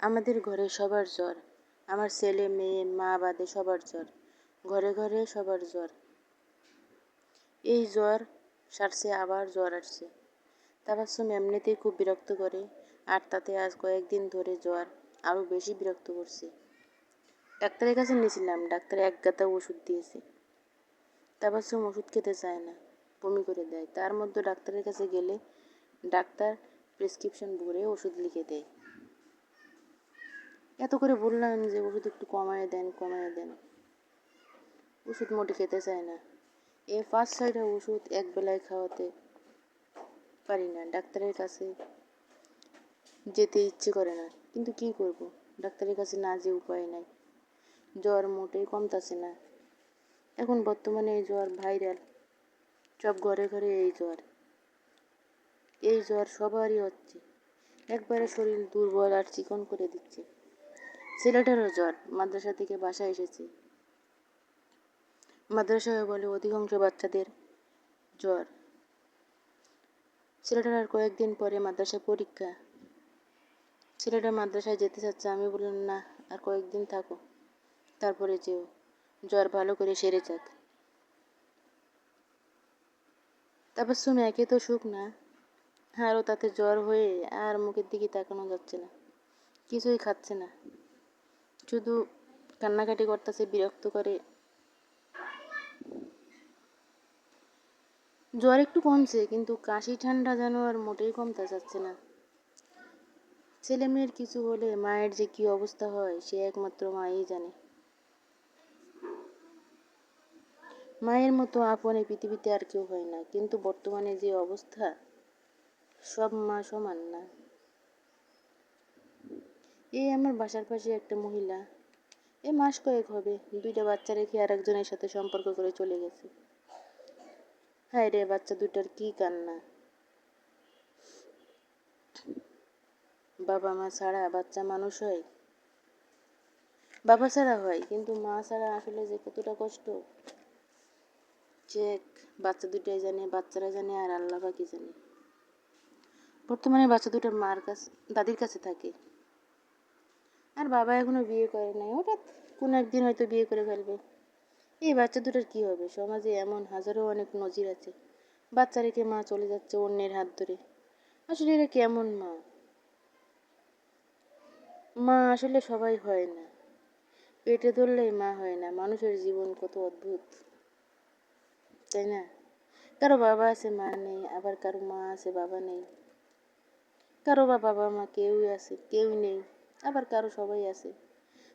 আমাদের ঘরে সবার জ্বর। আমার ছেলে, মেয়ে, মা বাদে সবার জ্বর। ঘরে ঘরে সবার জ্বর। এই জ্বর সারছে, আবার জ্বর আসছে। তাবাসুম এমনিতেই খুব বিরক্ত করে, আর তাতে আজ কয়েকদিন ধরে জ্বর আরও বেশি বিরক্ত করছে। ডাক্তারের কাছে নিয়েছিলাম, ডাক্তার এক গাদা ওষুধ দিয়েছে। তারপর তাবাসুম ওষুধ খেতে চায় না, বমি করে দেয়। তার মধ্যে ডাক্তারের কাছে গেলে ডাক্তার প্রেসক্রিপশন ভরে ওষুধ লিখে দেয়। এত করে বললাম যে ওষুধ একটু কমায় দেন কমায় দেন। ওষুধ মোটে খেতে চায় না। এ পাঁচ ছয়টা ওষুধ এক বেলায় খাওয়াতে পারি না। ডাক্তারের কাছে যেতে ইচ্ছে করে না। কিন্তু কি করব? ডাক্তারের কাছে না যে উপায় নাই। জ্বর মোটেই কমতাছে না। এখন বর্তমানে এই জ্বর ভাইরাল সব ঘরে ঘরে এই জ্বর। এই জ্বর সবারই হচ্ছে। একবারে শরীর দুর্বল আর চিকন করে দিচ্ছে। ছেলেটারও জ্বর, মাদ্রাসা থেকে বাসায় এসেছে। মাদ্রাসায় বলে অধিকাংশ বাচ্চাদের জ্বর। ছেলেটার আর কয়েকদিন পরে মাদ্রাসায় পরীক্ষা। ছেলেটা মাদ্রাসায় যেতে চাচ্ছে, আমি বললাম, না, আর কয়েকদিন থাকো, তারপরে যেও। জ্বর ভালো করে সেরে যাক। তারপর শুনে একে তো সুখ না, আরও তাতে জ্বর হয়ে আর মুখের দিকে তাকানো যাচ্ছে না, কিছুই খাচ্ছে না। শুধু কান্নাকাটি করতেছে, বিরক্ত করে। জ্বর একটু কমছে, কিন্তু কাশি ঠান্ডা যেন আর মোটেই কমতে যাচ্ছে না। ছেলে মেয়ের কিছু হলে মায়ের যে কি অবস্থা হয়, সে একমাত্র মাই জানে। মায়ের মতো আপন এই পৃথিবীতে আর কেউ হয় না, কিন্তু বর্তমানে যে অবস্থা, সব মা সমান না। এই আমার বাসার পাশে একটা মহিলা। এ মাস কয়েক হবে, দুইটা বাচ্চা রেখে আর একজনের সাথে সম্পর্ক করে চলে গেছে। হায় রে বাচ্চা দুটার কি কান্না। বাবা মা ছাড়া বাচ্চা মানুষ হয়? বাবা ছাড়া হয়, কিন্তু মা ছাড়া আসলে যে কতটা কষ্ট। চেক, বাচ্চা দুটাই জানে, বাচ্চারা জানে, আর আল্লাহ বাকি জানে। বর্তমানে বাচ্চা দুটা মার কাছে, দাদির কাছে থাকে। আর বাবা এখনও বিয়ে করে নাই। হঠাৎ কোনো একদিন হয়তো বিয়ে করে ফেলবে। এই বাচ্চা দুটার কী হবে? সমাজে এমন হাজারো অনেক নজির আছে। বাচ্চা রেখে মা চলে যাচ্ছে অন্যের হাত ধরে। আসলে এরা কেমন মা? মা আসলে সবাই হয় না। পেটে ধরলেই মা হয় না। মানুষের জীবন কত অদ্ভুত। তাই না? কারও বাবা আছে, মা নেই। আবার কারও মা আছে, বাবা নেই। কারও বা বাবা মা কেউই আছে, কেউ নেই। আবার কারও সবাই আছে।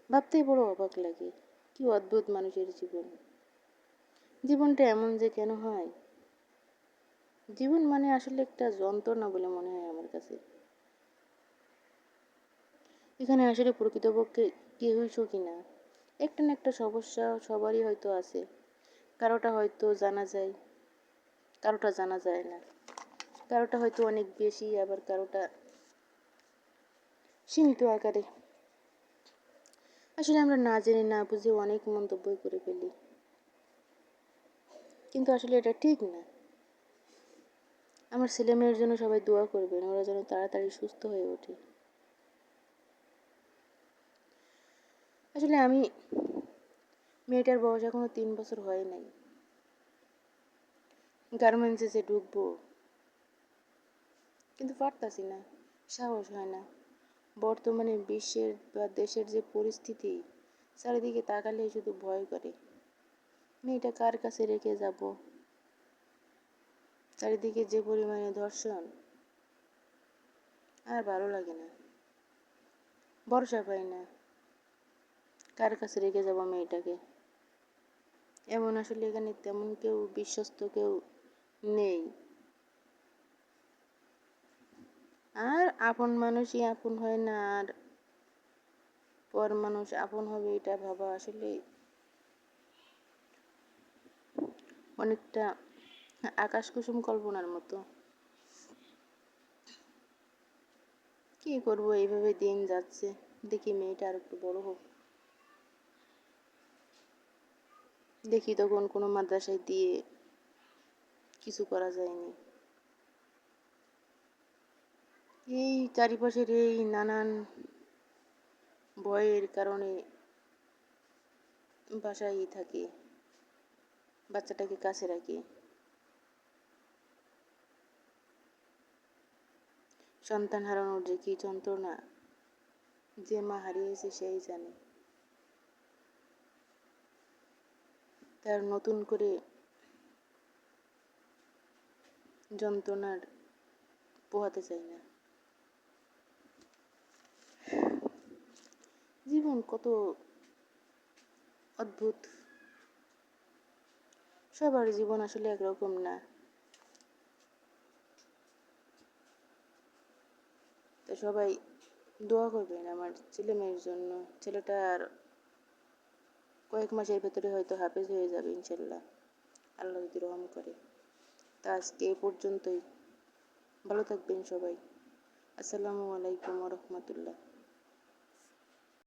ভাবতেই বড় অবাক লাগে, কি অদ্ভুত মানুষের জীবন। জীবনটা এমন যে কেন হয়? জীবন মানে আসলে একটা যন্ত্রণা বলে মনে হয় আমার কাছে। এখানে আসলে প্রকৃতপক্ষে কেউই সুখী না, একটা না একটা সমস্যা সবারই হয়তো আছে। কারোটা হয়তো জানা যায়, কারোটা জানা যায় না। কারোটা হয়তো অনেক বেশি, আবার কারোটা সীমিত আকারে। আসলে আমরা না জেনে না বুঝে অনেক মন্তব্যই করে ফেলি। কিন্তু আসলে এটা ঠিক না। আমার ছেলে মেয়ের জন্য সবাই দোয়া করবেন, ওরা যেন তাড়াতাড়ি সুস্থ হয়ে ওঠে। আসলে আমি মেয়েটার বয়স এখনও তিন বছর হয় নাই। গার্মেন্টসে যে ঢুকবো কিন্তু পারতাছি না, সাহস হয় না। বর্তমানে বিশ্বের বা দেশের যে পরিস্থিতি, চারিদিকে তাকালে শুধু ভয় করে। মেয়েটা কার কাছে রেখে যাব? চারিদিকে যে পরিমাণে ধর্ষণ, আর ভালো লাগে না। ভরসা পাই না। কার কাছে রেখে যাব মেয়েটাকে এমন আসলে এখানে তেমন কেউ বিশ্বস্ত কেউ নেই। আর আপন মানুষই আপন হয় না, আর পর মানুষ আপন হবে এটা ভাবা আসলে অনেকটা আকাশ কুসুম কল্পনার মতো। কি করব, এইভাবে দিন যাচ্ছে। দেখি মেয়েটা আর একটু বড় হোক। দেখি তখন কোনো মাদ্রাসায় দিয়ে কিছু করা যায়নি। এই চারিপাশের এই নানান ভয়ের কারণে বাসায় থাকে, বাচ্চাটাকে কাছে রাখি। সন্তান হারানোর যে কী যন্ত্রণা, যে মা হারিয়েছে সেই জানে। তার নতুন করে যন্ত্রণার পোহাতে চাই না জীবন কত অদ্ভুত। সবার জীবন আসলে একরকম না। তো সবাই দোয়া করবেন আমার ছেলে মেয়ের জন্য ছেলেটার কয়েক মাসের ভেতরে হয়তো হাফেজ হয়ে যাবে ইনশাল্লাহ। আল্লাহ যদি রহম করে। তা আজকে এ পর্যন্তই। ভালো থাকবেন সবাই। আসসালামু আলাইকুম রহমতুল্লাহ।